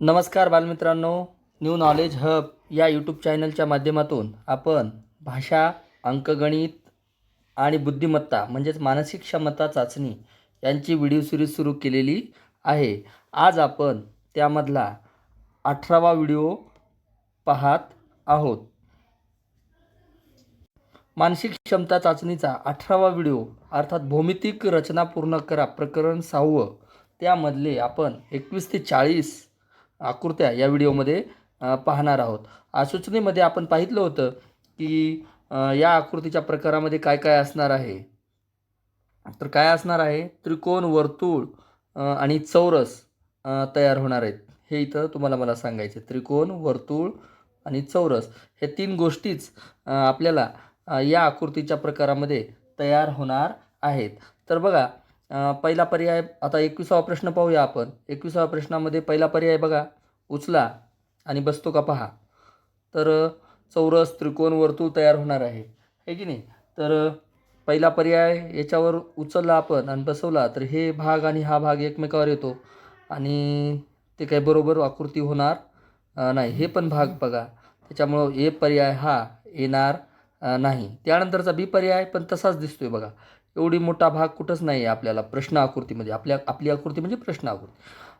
नमस्कार बालमित्रांनो new knowledge hub या यूट्यूब चॅनलच्या माध्यमातून आपण भाषा अंकगणित आणि बुद्धिमत्ता म्हणजेच मानसिक क्षमता चाचणी यांची व्हिडिओ सिरीज सुरू केलेली आहे. आज आपण त्यामधला अठरावा व्हिडिओ पाहत आहोत. मानसिक क्षमता चाचणीचा अठरावा व्हिडिओ अर्थात भौमितिक रचना पूर्ण करा प्रकरण सहावं त्यामधले आपण एकवीस ते चाळीस आकृत्या या व्हिडिओमध्ये पाहणार आहोत. आ, सूचनेमध्ये आपण पाहितलं होतं की या आकृतीच्या प्रकारामध्ये काय काय असणार आहे? तर काय असणार आहे? त्रिकोण वर्तुळ आणि चौरस तयार होणार आहेत. हे इथं तुम्हाला मला सांगायचे त्रिकोण वर्तुळ आणि चौरस. हे तीन गोष्टीच आपल्याला या आकृतीच्या प्रकारामध्ये तयार होणार आहेत. तर बघा पहिला पर्याय आता एकविसावा प्रश्न पाहूया आपण. एकविसाव्या प्रश्नामध्ये पहिला पर्याय बघा. उचला आणि बसतो का पहा. तर चौरस त्रिकोण वर्तुळ तयार होणार आहे. है की नाही? तर पहिला पर्याय याच्यावर उचलला आपण आणि बसवला तर हे भाग आणि हा भाग एकमेकावर येतो. आणि ते काही बरोबर आकृती होणार नाही. हे पण भाग बघा. त्याच्यामुळं ए पर्याय हा येणार नाही. त्यानंतरचा बी पर्याय पण तसाच दिसतोय बघा. एवढी मोठा भाग कुठंच नाही आहे आपल्याला प्रश्न आकृतीमध्ये. आपल्या आपली आकृती म्हणजे प्रश्न आकृती.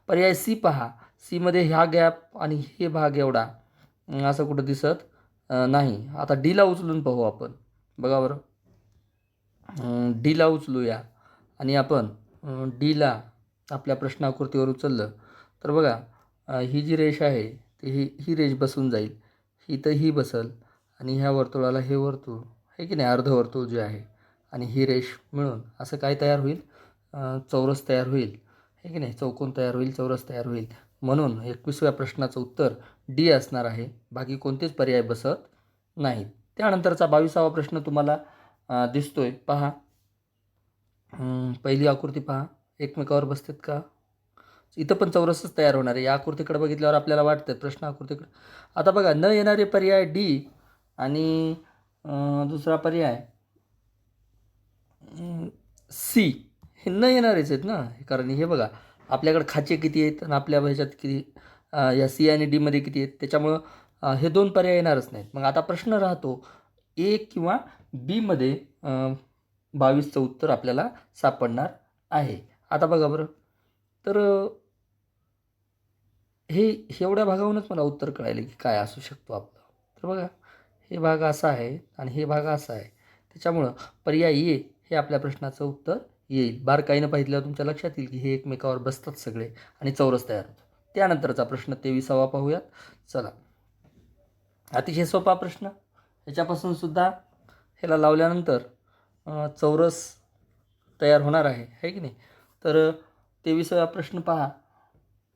पर्याय सी पहा. सीमध्ये ह्या गॅप आणि हे भाग एवढा. असं कुठं दिसत नाही. आता डीला उचलून पाहू आपण. बघा बरं. डीला उचलूया. आणि आपण डीला आपल्या प्रश्न आकृतीवर उचललं. तर बघा ही जी रेष आहे ती ही ही रेष बसून जाईल. ही तर ही बसल आणि ह्या वर्तुळाला हे वर्तुळ. हे की नाही? अर्धवर्तुळ जे आहे. आणि ही रेष मिळून असं काय तयार होईल? चौरस तयार होईल. हे की नाही? चौकोन तयार होईल चौरस तयार होईल. म्हणून एकवीसव्या प्रश्नाचं उत्तर डी असणार आहे. बाकी कोणतेच पर्याय बसत नाहीत. त्यानंतरचा बावीसावा प्रश्न तुम्हाला दिसतो दिसतोय. पहा. पहिली आकृती पहा. एकमेकावर बसतात का? इथं पण चौरसच तयार होणार आहे. या आकृतीकडे बघितल्यावर आपल्याला वाटतं प्रश्न आकृतीकडे. आता बघा न येणारे पर्याय डी आणि दुसरा पर्याय सी. हे न येणारेच आहेत ना. कारण हे बघा आपल्याकडे खाचे किती आहेत आणि आपल्या ह्याच्यात किती या सी आणि डीमध्ये किती आहेत त्याच्यामुळं हे दोन पर्याय येणारच नाहीत. मग आता प्रश्न राहतो ए किंवा बीमध्ये बावीसचं उत्तर आपल्याला सापडणार आहे. आता बघा बरं. तर हे एवढ्या भागाहूनच मला उत्तर कळायलं की काय असू शकतो आपलं. तर बघा हे भाग असा आहे आणि हे भाग असा आहे. त्याच्यामुळं पर्याय ए हे आपल्या प्रश्नाचं उत्तर येईल. बारकाईनं पाहितल्यावर तुमच्या लक्षात येईल की हे एकमेकावर बसतात सगळे आणि चौरस तयार होतो त्यानंतरचा प्रश्न तेविसावा पाहूयात. चला. अतिशय सोपा प्रश्न. ह्याच्यापासून सुद्धा ह्याला लावल्यानंतर चौरस तयार होणार आहे. है की नाही? तर तेविसावा प्रश्न पहा.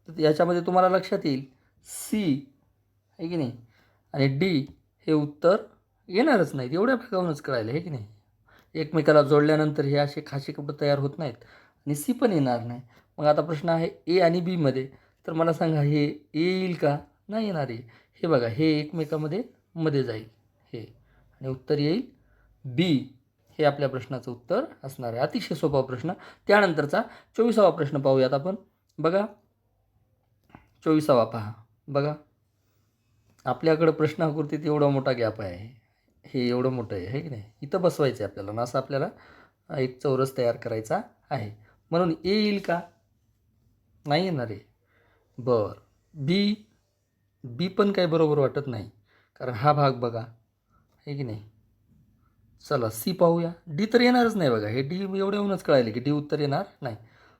तर याच्यामध्ये तुम्हाला लक्षात येईल सी आहे की नाही? आणि डी हे उत्तर येणारच नाहीत. एवढ्या भागावरूनच कळायला आहे की नाही? एकमेकाला जोडल्यानंतर हे असे खाशी कपडे तयार होत नाहीत आणि सी पण येणार नाही. मग आता प्रश्न आहे ए आणि बीमध्ये तर मला सांगा हे येईल का? नाही येणार आहे. हे बघा हे एकमेकामध्ये मध्ये जाईल. हे. आणि उत्तर येईल बी. हे आपल्या प्रश्नाचं उत्तर असणार आहे. अतिशय सोपा प्रश्न. त्यानंतरचा चोवीसावा प्रश्न पाहूयात आपण. बघा. चोवीसावा पहा. बघा. आपल्याकडं प्रश्न एवढा मोठा गॅप आहे. हे एवढं मोठं आहे हे की नाही? इथं बसवायचं आहे आपल्याला. ना असं आपल्याला एक चौरस तयार करायचा आहे. म्हणून ए येईल का? नाही येणार आहे. बर. बी बी पण काही बरोबर वाटत नाही. कारण हा भाग बघा. हे की नाही? चला सी पाहूया. डी तर येणारच नाही बघा. हे डी एवढे येऊनच कळायले की डी उत्तर येणार नाही.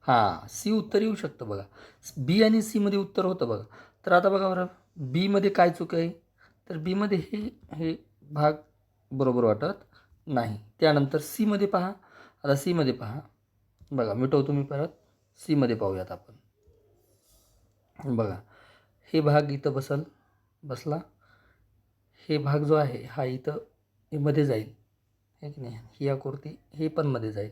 हां सी उत्तर येऊ शकतं बघा. बी आणि सीमध्ये उत्तर होतं बघा. तर आता बघा बरं. बीमध्ये काय चूक आहे? तर बीमध्ये हे हे भाग बरोबर वाटत नाही. त्यानंतर सीमध्ये पहा. आता सीमध्ये पहा. बघा मिटवतो मी परत. सीमध्ये पाहूयात आपण. बघा हे भाग इथं बसल बसला. हे भाग जो आहे हा इथं हे मध्ये जाईल. हे की नाही? ही आकृती हे पण मध्ये जाईल.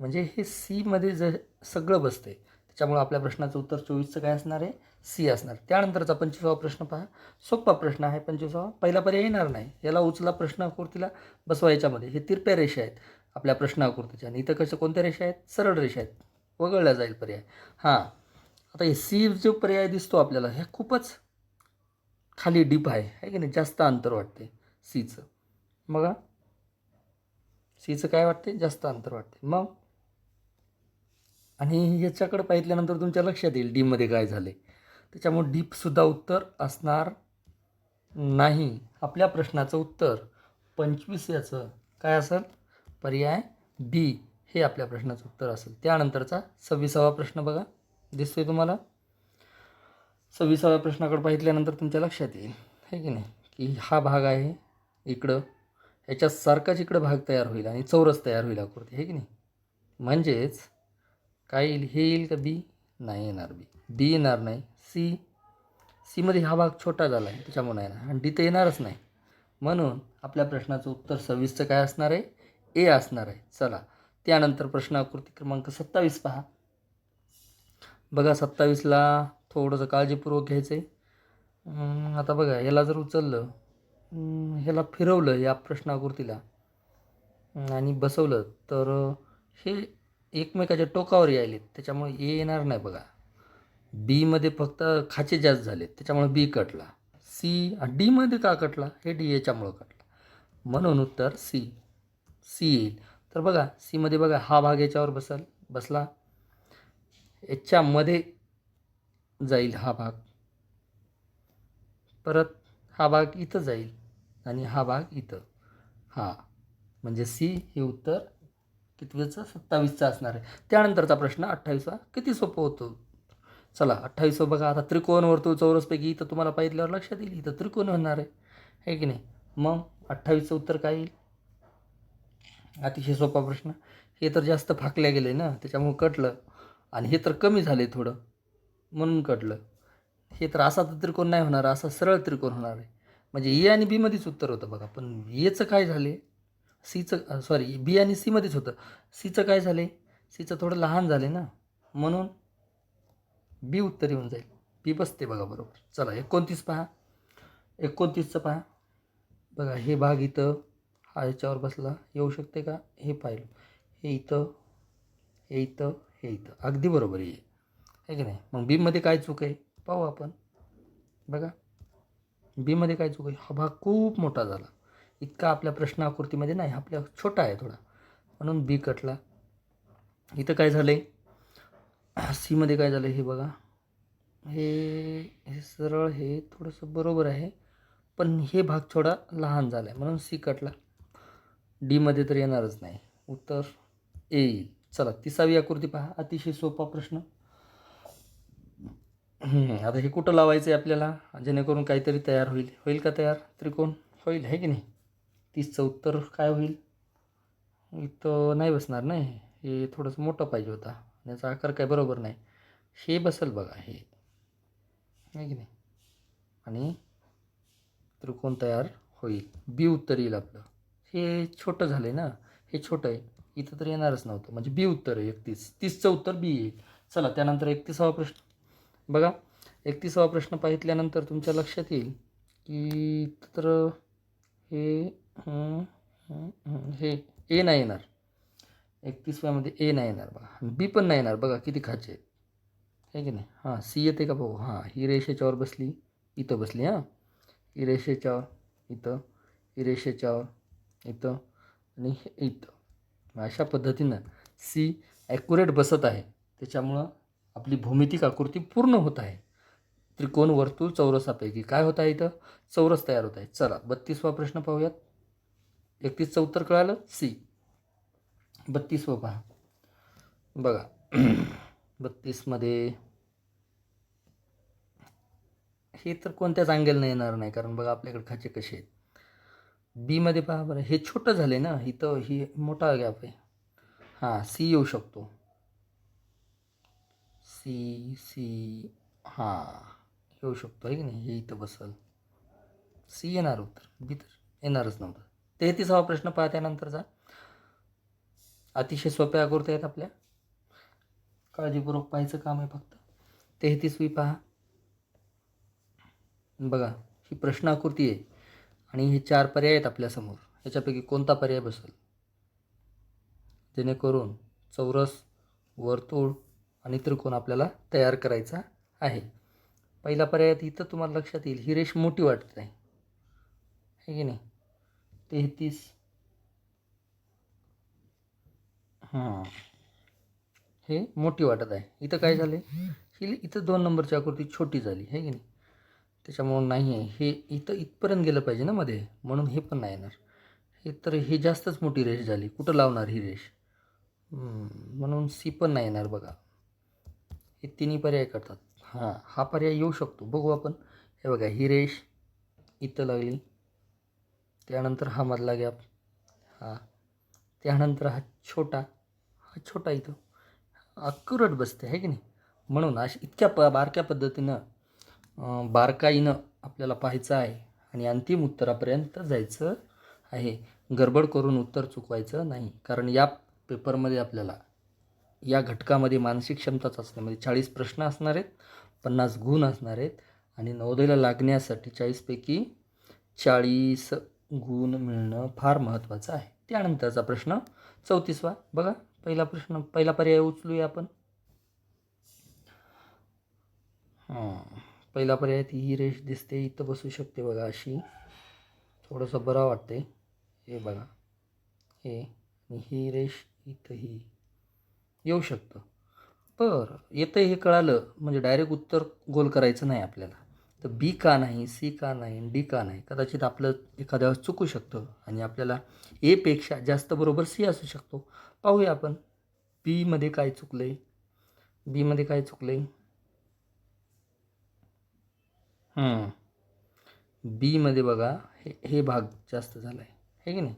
म्हणजे हे सीमध्ये ज सगळं बसतं आहे त्याच्यामुळं आपल्या प्रश्नाचं उत्तर चोवीसचं काय असणार आहे? सी असणार. त्यानंतरचा पंचवीसावा प्रश्न पहा. सोपा प्रश्न आहे पंचवीसावा. पहिला पर्याय येणार नाही. याला उचला प्रश्नाकृतीला बसवा याच्यामध्ये हे तिरप्या रेषा आहेत आपल्या प्रश्नाकृतीच्या आणि इथं कसं कोणत्या रेषा आहेत? सरळ रेषा आहेत. वगळल्या जाईल पर्याय. हां. आता हे सी जो पर्याय दिसतो आपल्याला हे खूपच खाली डीप आहे. आहे की नाही? जास्त अंतर वाटते सीचं. बघा. सीचं काय वाटते? जास्त अंतर वाटते. मग? आणि याच्याकडे पाहिल्यानंतर तुमच्या लक्षात येईल डीमध्ये काय झाले त्याच्यामुळे डीपसुद्धा उत्तर असणार नाही. आपल्या प्रश्नाचं उत्तर पंचवीस याचं काय असेल? पर्याय बी हे आपल्या प्रश्नाचं उत्तर असेल. त्यानंतरचा सव्वीसावा प्रश्न बघा. दिसतोय तुम्हाला? सव्वीसाव्या प्रश्नाकडे पाहिल्यानंतर तुमच्या लक्षात येईल. आहे की नाही? की हा भाग आहे इकडं. ह्याच्यासारखाच इकडं भाग तयार होईल आणि चौरस तयार होईल आकृती. आहे की नाही? म्हणजेच काय येईल? हे येईल का बी? नाही येणार बी. डी येणार नाही. सी सीमध्ये हा भाग छोटा झाला आहे त्याच्यामुळे नाही आणि डी तर येणारच नाही. म्हणून आपल्या प्रश्नाचं उत्तर सव्वीसचं काय असणार आहे? ए असणार आहे. चला त्यानंतर प्रश्नाकृती क्रमांक सत्तावीस पहा. बघा सत्तावीसला थोडंसं काळजीपूर्वक घ्यायचं आहे आता बघा याला जर उचललं ह्याला फिरवलं या प्रश्नाकृतीला आणि बसवलं तर हे एकमेकाच्या टोकावर यायलेत. त्याच्यामुळे ए येणार नाही बघा. बीमध्ये फक्त खाचे जास्त झालेत त्याच्यामुळे बी कटला. सी डीमध्ये का कटला? हे डी याच्यामुळं कटला. म्हणून उत्तर सी सी येईल. तर बघा सीमध्ये बघा हा भाग याच्यावर बसल बसला. याच्यामध्ये जाईल हा भाग. परत हा भाग इथं जाईल आणि हा भाग इथं. हा. म्हणजे सी हे उत्तर कितवीचं? सत्तावीसचं असणार आहे. त्यानंतरचा प्रश्न अठ्ठावीसवा किती सोपं होतो? चला अठ्ठावीस बघा. आता त्रिकोण वर्तुळ चौरसपैकी इथं तुम्हाला पाहिल्यावर लक्षात येईल इथं त्रिकोण होणार आहे. है की नाही? मग अठ्ठावीसचं उत्तर काय येईल? अतिशय सोपा प्रश्न. हे तर जास्त फाकल्या गेले ना त्याच्यामुळं कटलं. आणि हे तर कमी झाले थोडं म्हणून कटलं. हे तर असा तर त्रिकोण नाही होणार असा सरळ त्रिकोण होणार आहे. म्हणजे ए आणि बीमध्येच उत्तर होतं बघा पण एचं काय झाले? सीचं सॉरी बी आणि सीमध्येच होतं. सीचं काय झाले? सीचं थोडं लहान झाले ना म्हणून बी उत्तर येऊन जाईल. बी बसते बघा बरोबर. चला एकोणतीस पहा. एकोणतीसचं पहा. बघा हे भाग इथं हा याच्यावर बसला. येऊ शकते का? हे पाहिलं. हे इथं हे इथं हे इथं. अगदी बरोबर आहे आहे की नाही? मग बीमध्ये काय चूक आहे? पाहू आपण. बघा. बीमध्ये काय चूक आहे? हा भाग खूप मोठा झाला. इतका आपल्या प्रश्न आकृतीमध्ये नाही आपल्या छोटा आहे थोडा. म्हणून बी कटला. इथं काय झालं आहे सीमध्ये काय झालं हे बघा. हे हे सरळ हे थोडंसं बरोबर आहे. पण हे भाग थोडा लहान झाला आहे म्हणून सी कटला डीमध्ये तर येणारच नाही. उत्तर ए येईल चला तिसावी आकृती पहा. अतिशय सोपा प्रश्न. आता हे कुठं लावायचं आहे आपल्याला? जेणेकरून काहीतरी तयार होईल. होईल का तयार? त्रिकोण? होईल आहे की नाही? तीसचं उत्तर काय होईल? इथं नाही बसणार नाही हे थोडंसं मोठं पाहिजे होता. याचा आकार काय बरोबर नाही. हे बसेल बघा हे. आहे की नाही? आणि त्रिकोण तयार होईल. बी उत्तर येईल आपलं. हे छोटं झालं आहे ना? हे छोटं आहे. इथं तर येणारच नव्हतं. म्हणजे बी उत्तर आहे एकतीस. तीसचं उत्तर बी येईल. चला त्यानंतर एकतीसावा प्रश्न. बघा एकतीसावा प्रश्न पाहितल्यानंतर तुमच्या लक्षात येईल की तर हे हे ए नाही येणार. एकतीसव्यामध्ये ए नाही येणार बघा. बी पण नाही येणार. बघा किती खाचे आहेत. आहे की नाही? हां सी येते का भाऊ हां ही रेषेच्यावर बसली इथं बसली हां. ही रेषेच्यावर इथं. ही रेषेच्यावर इथं. आणि हे इथं. अशा पद्धतीनं सी ॲक्युरेट बसत आहे. त्याच्यामुळं आपली भूमितिक आकृती पूर्ण होत आहे. त्रिकोण वर्तुळ चौरसापैकी. काय होत आहे इथं? चौरस तयार होत आहे. चला बत्तीसवा प्रश्न पाहूयात. एकतीसचं उत्तर कळालं? सी. बत्तीसवं पहा. बघा. बत्तीसमध्ये हे तर कोणत्याच अँगलनं येणार नाही कारण बघा आपल्याकडे खाचे कसे आहेत. बीमध्ये पहा बरं हे छोटं झाले ना इथं ही मोठा गॅप आहे. हां सी येऊ शकतो. सी सी हां येऊ शकतो आहे की नाही? हे इथं बसल. सी येणार उत्तर बी तर येणारच नव्हतं. तेहतीसावा प्रश्न पहा त्यानंतरचा अतिशय सोप्या आकृत्या आहेत आपल्या. काळजीपूर्वक पाहायचं काम आहे फक्त. तेहतीसवी पहा. बघा ही प्रश्न आकृती आहे आणि हे चार पर्याय आहेत आपल्यासमोर. ह्याच्यापैकी कोणता पर्याय बसेल? जेणेकरून चौरस वर्तुळ आणि त्रिकोण आपल्याला तयार करायचा आहे. पहिला पर्यायात इथं तुम्हाला लक्षात येईल ही रेष मोठी वाटत आहे की नाही? तेहतीस हां. हे मोठी वाटत आहे. इथं काय झाले ही इथं दोन नंबरची आकृती छोटी झाली आहे की नाही? त्याच्यामुळं नाही आहे. हे इथं इथपर्यंत गेलं पाहिजे ना मध्ये. म्हणून हे पण नाही येणार. हे तर ही जास्तच मोठी रेष झाली. कुठं लावणार ही रेष? म्हणून सी पण नाही येणार बघा. हे तिन्ही पर्याय करतात. हां हा पर्याय येऊ शकतो. बघू आपण. हे बघा ही रेष इथं लागली. त्यानंतर हा मधला गॅप हा. त्यानंतर हा छोटा. हा छोटा इथं. अक्युरेट बसते आहे की नाही? म्हणून अशा इतक्या प बारक्या पद्धतीनं बारकाईनं आपल्याला पाहायचं आहे आणि अंतिम उत्तरापर्यंत जायचं आहे. गडबड करून उत्तर चुकवायचं नाही. कारण या पेपरमध्ये आपल्याला या घटकामध्ये मानसिक क्षमता चाचणीमध्ये म्हणजे चाळीस प्रश्न असणार आहेत पन्नास गुण असणार आहेत आणि नवोदयला लागण्यासाठी चाळीसपैकी चाळीस गुण मिळणं फार महत्त्वाचं आहे. त्यानंतरचा प्रश्न चौतीसवा. बघा पहिला प्रश्न पहिला पर्याय उचलूया आपण. हां पहिला पर्याय ती ही रेष दिसते इथं बसू शकते बघा अशी. थोडंसं बरं वाटते हे बघा. हे आणि ही रेष इथं ही येऊ शकतं. बरं येतं हे कळालं. म्हणजे डायरेक्ट उत्तर गोल करायचं नाही आपल्याला. तर बी का नाही सी का नाही डी का नाही कदाचित आपलं एखाद्या वेळेस चुकू शकतं. आणि आपल्याला एपेक्षा जास्त बरोबर सी असू शकतो. पाहूया आपण. बीमध्ये काय चुकलं आहे बीमध्ये काय चुकलं आहे बीमध्ये बघा हे हे भाग जास्त झाला आहे हे की नाही?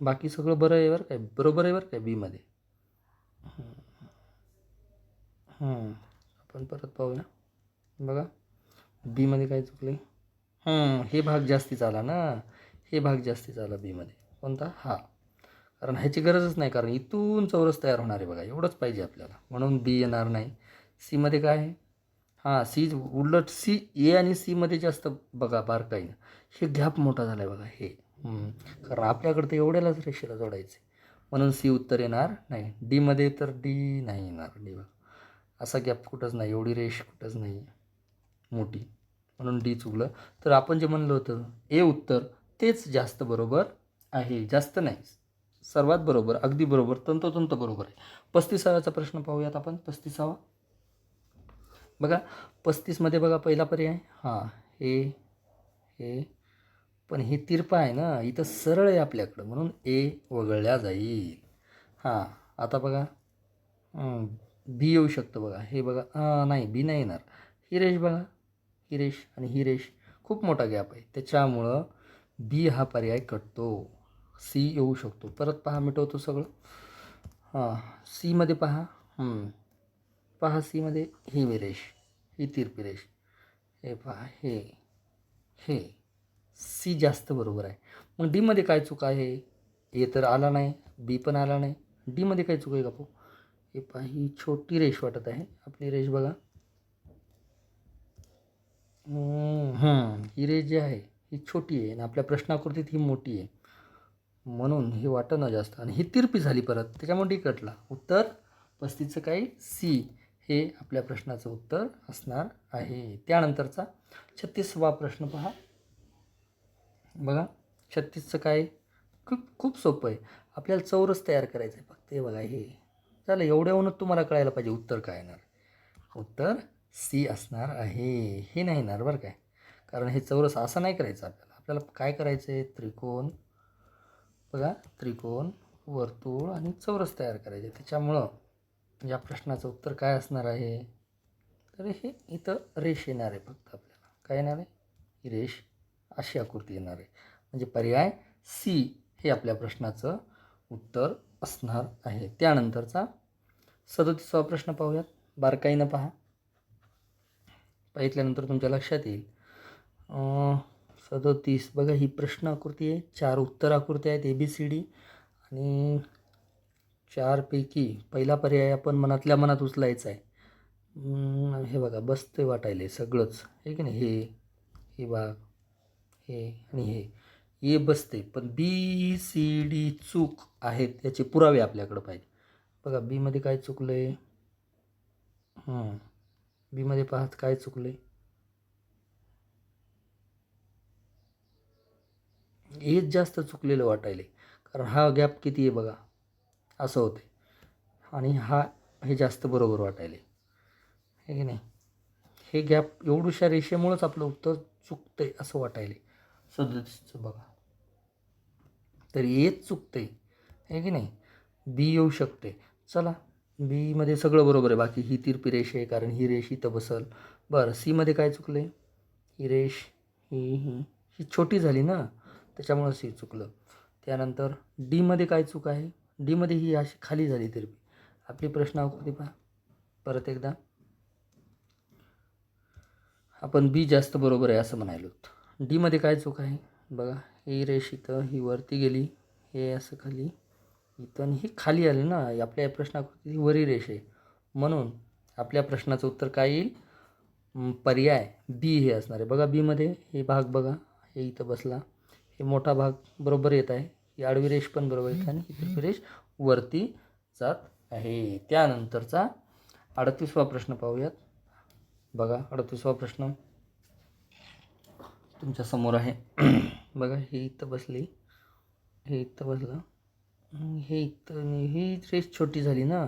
बाकी सगळं बरं आहे बरं काय बरोबर आहे बरं काय बीमध्ये आपण परत पाहूया. बघा. बीमध्ये काय चुकले हं, हे भाग जास्तीच आला ना? हे भाग जास्तीच आला बीमध्ये कोणता? हा. कारण ह्याची गरजच नाही कारण इथून चौरस तयार होणार आहे बघा एवढंच पाहिजे आपल्याला. म्हणून बी येणार नाही. सीमध्ये काय आहे? हां सी उलट सी ए आणि सीमध्ये जास्त बघा बारकाईनं. हे गॅप मोठा झाला आहे बघा हे. कारण आपल्याकडे तर एवढ्यालाच रेषेला जोडायचे म्हणून सी उत्तर येणार नाही. डीमध्ये तर डी नाही येणार. डी बघा. असा गॅप कुठंच नाही एवढी रेष कुठंच नाही. मोठी. म्हणून डी चुकलं. तर आपण जे म्हणलं होतं ए उत्तर तेच जास्त बरोबर आहे जास्त नाही सर्वात बरोबर अगदी बरोबर तंतोतंत बरोबर आहे. पस्तीसाव्याचा प्रश्न पाहूयात आपण. पस्तीसावा. बघा पस्तीसमध्ये बघा पहिला पर्याय. हां हे हे. पण हे तिरपा आहे ना इथं सरळ आहे आपल्याकडं. म्हणून ए वगळल्या जाईल. हां आता बघा. बी येऊ शकतं बघा. हे बघा नाही बी नाही येणार. हिरेश बघा. हिरेश आणि हिरेश खूप मोठा गॅप आहे. त्याच्यामुळं बी हा पर्याय कटतो. सी येऊ शकतो. परत पहा मिटवतो सगळं. हां सीमध्ये पहा. पहा सीमध्ये ही रेष ही तिरपी रेष. हे पहा हे हे. सी जास्त बरोबर आहे. मग डीमध्ये काय चूक आहे? ए तर आला नाही बी पण आला नाही. डीमध्ये काय चूक आहे का पो हे पहा ही छोटी रेष वाटत आहे. आपली रेष बघा. ही रेश जी आहे ही छोटी आहे आणि आपल्या प्रश्नाकृतीत ही मोठी आहे. म्हणून हे वाटणं जास्त. आणि ही तिरपी झाली परत. त्याच्यामुळे डी कटला. उत्तर पस्तीसचं काही सी हे आपल्या प्रश्नाचं उत्तर असणार आहे. त्यानंतरचा छत्तीसवा प्रश्न पहा. बघा छत्तीसचं काय? खूप खूप सोपं आहे. आपल्याला चौरस तयार करायचं आहे फक्त. हे बघा हे. झालं एवढ्याहूनच तुम्हाला कळायला पाहिजे उत्तर काय येणार. उत्तर सी असणार आहे. हे नाही येणार बरं काय. कारण हे चौरस असं नाही करायचं आपल्याला. आपल्याला काय करायचं आहे त्रिकोण बघा त्रिकोण वर्तुळ आणि चौरस तयार करायचे. त्याच्यामुळं या प्रश्नाचं उत्तर काय असणार आहे? तर हे इथं रेष येणार आहे फक्त आपल्याला. काय येणार आहे? ही रेष अशी आकृती येणार आहे. म्हणजे पर्याय सी हे आपल्या प्रश्नाचं उत्तर असणार आहे. त्यानंतरचा सदतीसावा प्रश्न पाहूयात. बारकाईनं पहा. पाहितल्यानंतर तुमच्या लक्षात येईल. सदोतीस. बघा ही प्रश्न आकृती आहे. चार उत्तर आकृती आहेत ए बी सी डी आणि चारपैकी पहिला पर्याय आपण मनातल्या मनात उचलायचा आहे. हे बघा बसते वाटायले सगळंच. हे की नाही? हे हे भाग हे आणि हे. ए बसते पण बी सी डी चूक आहेत याचे पुरावे आपल्याकडं पाहिजे. बघा बीमध्ये काय चुकलं आहे बीमध्ये पाहत काय चुकलं आहे हेच जास्त चुकलेलं वाटायले. कारण हा गॅप किती आहे बघा? असं होते. आणि हा हे जास्त बरोबर वाटायले. हे की नाही? हे गॅप एवढूशा रेषेमुळंच आपलं उत्तर चुकतं आहे असं वाटायले. सदतीसचं बघा. तर हेच चुकतं आहे की नाही? बी येऊ शकते. चला बीमध्ये सगळं बरोबर आहे. बाकी ही तिरपी रेष आहे कारण ही रेष इथं बसल. बरं सीमध्ये काय चुकलं आहे ही रेष ही ही. ही छोटी झाली ना? त्याच्यामुळं सी चुकलं. त्यानंतर डीमध्ये काय चूक आहे? डीमध्ये ही अशी खाली झाली तिरपी आपली प्रश्न आकृती पहा. परत एकदा. आपण बी जास्त बरोबर आहे असं म्हणायलो डीमध्ये काय चूक आहे? बघा ही रेष इथं ही वरती गेली. हे असं खाली. इथं आणि ही खाली आली ना. आपल्या प्रश्नाकृती ही वरी रेष आहे. म्हणून आपल्या प्रश्नाचं उत्तर काय येईल? पर्याय बी हे असणार आहे. बघा बीमध्ये हे भाग बघा. हे इथं बसला. हे मोठा भाग बरोबर येत आहे. ही आडवी रेष पण बरोबर येत आहे आणि ही तिरपी रेष वरती जात आहे. त्यानंतरचा अडतीसवा प्रश्न पाहूयात. बघा अडतीसवा प्रश्न तुमच्यासमोर आहे. बघा हे इथं बसली. हे इथं बसलं. हे इथं ही रेष छोटी झाली ना.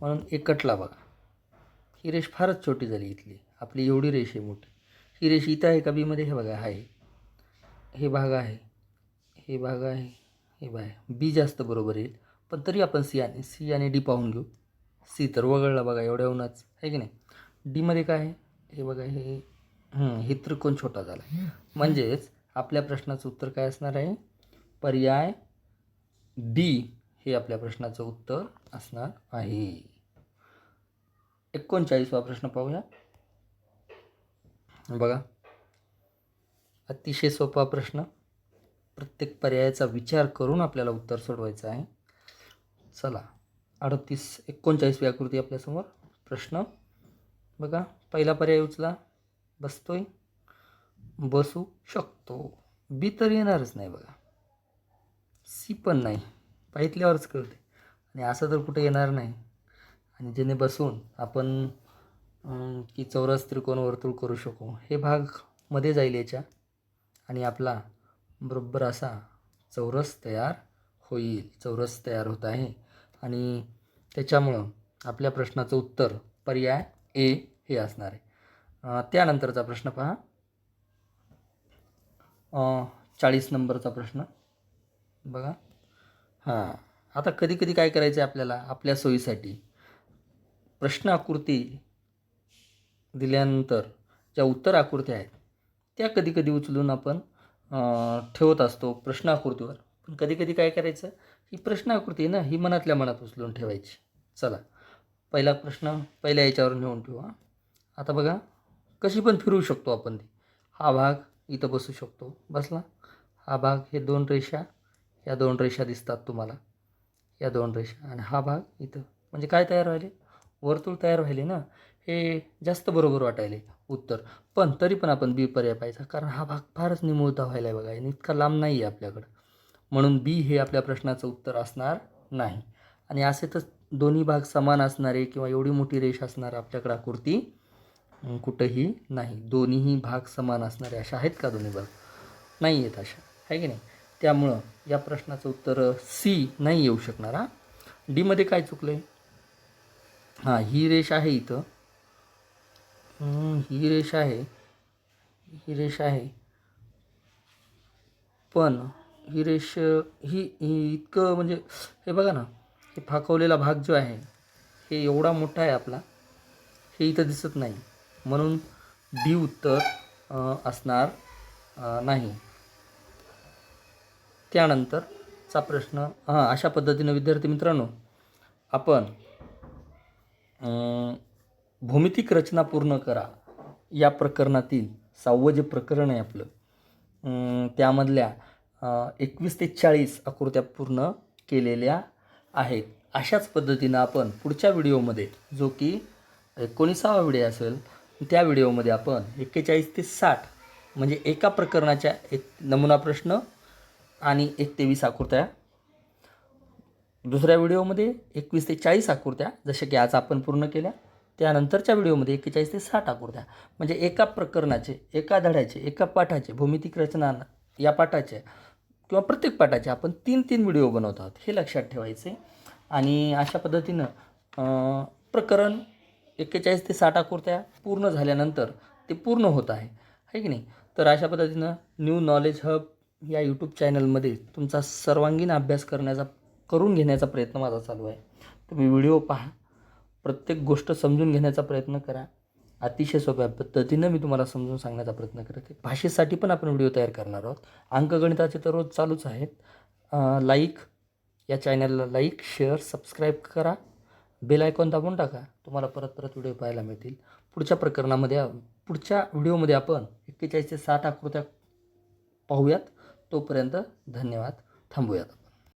म्हणून एकटला बघा. ही रेष फारच छोटी झाली इथली. आपली एवढी रेष आहे मोठी. ही रेष इथं आहे का? बीमध्ये हे बघा आहे. हे भाग आहे. हे भाग आहे. हे बाय बी जास्त बरोबर येईल. पण तरी आपण सी आणि सी आणि डी पाहून घेऊ. सी तर वगळला बघा एवढ्या उन्हाच आहे की नाही? डीमध्ये काय आहे? हे बघा हे हे त्रिकोण छोटा झाला. म्हणजेच आपल्या प्रश्नाचं उत्तर काय असणार आहे? पर्याय डी हे आपल्या प्रश्नाचं उत्तर असणार आहे. एकोणचाळीसवा प्रश्न पाहूया. बघा. अतिशय सोपा प्रश्न. प्रत्येक पर्यायाचा विचार करून आपल्याला उत्तर सोडवायचं आहे. चला अडतीस एकोणचाळीसवी आकृती आपल्यासमोर प्रश्न. बघा पहिला पर्याय उचला. बसतोय. बसू शकतो. बी तर येणारच नाही बघा. सी पण नाही. पाहितल्यावरच कळते आणि असं तर कुठे येणार नाही. आणि ज्याने बसून आपण की चौरस त्रिकोण वर्तुळ करू शकू. हे भागमध्ये जाईल याच्या. आणि आपला बरोबर असा चौरस तयार होईल. चौरस तयार होत आहे. आणि त्याच्यामुळं आपल्या प्रश्नाचं उत्तर पर्याय ए हे असणार आहे. त्यानंतरचा प्रश्न पहा. चाळीस नंबरचा प्रश्न. बघा. हां आता कधी कधी काय करायचं आहे आपल्याला? आपल्या सोयीसाठी. प्रश्न आकृती दिल्यानंतर ज्या उत्तर आकृत्या आहेत त्या कधी कधी उचलून आपण ठेवत असतो प्रश्नाकृतीवर. पण कधी कधी काय करायचं? ही प्रश्न आकृती ना ही मनातल्या मनात उचलून ठेवायची. चला. पहिला प्रश्न पहिल्या याच्यावर नेऊन ठेवा आता बघा कशी पण फिरवू शकतो आपण ती. हा भाग इथं बसू शकतो. बसला? हा भाग हे दोन रेषा या दोन रेषा दिसतात तुम्हाला. या दोन रेषा. आणि हा भाग इथं. म्हणजे काय तयार व्हायले? वर्तुळ तयार व्हायले ना. हे जास्त बरोबर वाटायले उत्तर. पण तरी पण आपण बी पर्याय पाहिजे कारण हा भाग फारच निमुळता व्हायला आहे बघा. आणि इतका लांब नाही आहे आपल्याकडं. म्हणून बी हे आपल्या प्रश्नाचं उत्तर असणार नाही. आणि असे तर दोन्ही भाग समान असणारे किंवा एवढी मोठी रेष असणार आपल्याकडं आकृती कुठंही नाही. दोन्हीही भाग समान असणारे अशा आहेत का दोन्ही भाग? नाही आहेत अशा. आहे की नाही? त्यामुळं या प्रश्नाचं उत्तर सी नाही येऊ शकणार हा. डीमध्ये काय चुकलं आहे हां ही रेष आहे इथं. ही रेष आहे. ही रेष आहे. पण ही रेष ही ही इतकं म्हणजे हे बघा ना हे फाकवलेला भाग जो आहे हे एवढा मोठा आहे आपला हे इथं दिसत नाही. म्हणून डी उत्तर असणार नाही. त्यानंतरचा प्रश्न हां अशा पद्धतीनं विद्यार्थी मित्रांनो आपण भौमितिक रचना पूर्ण करा. या प्रकरणातील सहावं जे प्रकरण आहे आपलं त्यामधल्या एकवीस ते चाळीस आकृत्या पूर्ण केलेल्या आहेत. अशाच पद्धतीनं आपण पुढच्या व्हिडिओमध्ये जो की एकोणीसावा व्हिडिओ असेल त्या व्हिडिओमध्ये आपण एक्केचाळीस ते साठ म्हणजे एका प्रकरणाच्या एक नमुना प्रश्न आणि एक तेवीस आकृत्या. दुसऱ्या व्हिडिओमध्ये एकवीस ते चाळीस आकृत्या जसे की आज आपण पूर्ण केल्या. त्यानंतरच्या व्हिडिओमध्ये एक्केचाळीस ते साठ आकृत्या म्हणजे एका प्रकरणाचे एका धड्याचे एका पाठाचे भौमितिक रचना या पाठाचे किंवा प्रत्येक पाठाचे आपण तीन तीन व्हिडिओ बनवत आहोत हे लक्षात ठेवायचे. आणि अशा पद्धतीनं प्रकरण एक्केचाळीस ते साठ आकृत्या पूर्ण झाल्यानंतर ते पूर्ण होत आहे. है की नाही? तर अशा पद्धतीनं न्यू नॉलेज हब या यूट्यूब चॅनलमध्ये तुमचा सर्वांगीण अभ्यास करण्याचा करून घेण्याचा प्रयत्न माझा चालू आहे. तुम्ही व्हिडिओ पहा. प्रत्येक गोष्ट समजून घेण्याचा प्रयत्न करा. अतिशय सोप्या पद्धतीनं मी तुम्हाला समजून सांगण्याचा प्रयत्न करते भाषेसाठी पण आपण व्हिडिओ तयार करणार आहोत. अंकगणिताचे तर रोज चालूच आहेत. लाईक या चॅनलला लाईक शेअर सबस्क्राईब करा. बेल आयकॉन दाबून टाका. तुम्हाला परत परत व्हिडिओ पाहायला मिळतील. पुढच्या प्रकरणामध्ये पुढच्या व्हिडिओमध्ये आपण एक्केचाळीस ते साठ आकृत्या पाहूयात. तोपर्यंत धन्यवाद. थांबूयात.